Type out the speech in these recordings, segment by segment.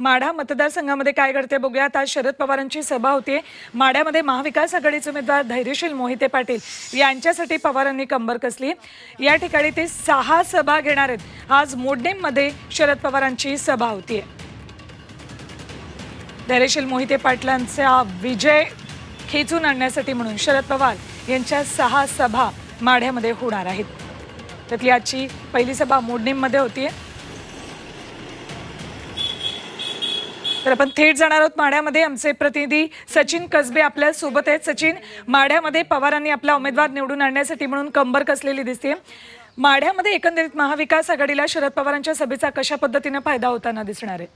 माढा मतदारसंघामध्ये काय घडते बघूयात. आज शरद पवारांची सभा होती माढ्यामध्ये महाविकास आघाडीचे उमेदवार धैर्यशील मोहिते पाटील यांच्यासाठी पवारांनी कंबर कसली. या ठिकाणी ते सहा सभा घेणार आहेत. आज मोडनेममध्ये शरद पवारांची सभा होतीये. धैर्यशील मोहिते पाटलांचा विजय खेचून आणण्यासाठी म्हणून शरद पवार यांच्या सहा सभा माढ्यामध्ये होणार आहेत. त्यातली आजची पहिली सभा मोडणीमध्ये आहे तर आपण थेट जाणार आहोत माढ्यामध्ये. आमचे प्रतिनिधी सचिन कसबे आपल्यासोबत आहेत. सचिन माढ्यामध्ये पवारांनी आपला उमेदवार निवडून आणण्यासाठी म्हणून कंबर कसलेली दिसते माढ्यामध्ये एकंदरीत महाविकास आघाडीला शरद पवारांच्या सभेचा कशा पद्धतीने फायदा होताना दिसणार आहे?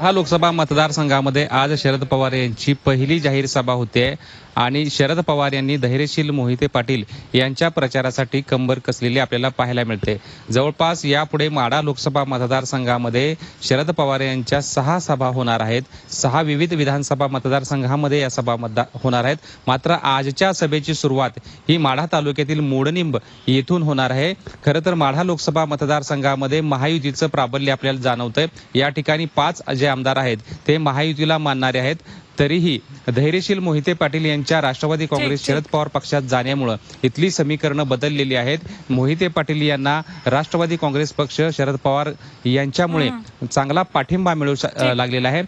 हा लोकसभा मतदारसंघामध्ये आज शरद पवार यांची पहिली जाहीर सभा होते आणि शरद पवार यांनी धैर्यशील मोहिते पाटील यांच्या प्रचारासाठी कंबर कसलेली आपल्याला पाहायला मिळते. जवळपास यापुढे माडा लोकसभा मतदारसंघामध्ये शरद पवार यांच्या सहा सभा होणार आहेत. सहा विविध विधानसभा मतदारसंघामध्ये या सभा मतदार होणार आहेत. मात्र आजच्या सभेची सुरुवात ही माढा तालुक्यातील मोडनिंब येथून होणार आहे. खरं तर माढा लोकसभा मतदारसंघामध्ये महायुतीचं प्राबल्य आपल्याला जाणवतंय. या ठिकाणी पाच जे आमदार आहेत ते महायुतीला मानणारे आहेत तरीही धैर्यशील मोहिते पाटील यांच्या राष्ट्रवादी काँग्रेस. शरद पवार पक्षात जाण्यामुळं इथली समीकरणं बदललेली आहेत मोहिते पाटील यांना राष्ट्रवादी काँग्रेस पक्ष शरद पवार यांच्यामुळे चांगला पाठिंबा मिळू. लागलेला आहे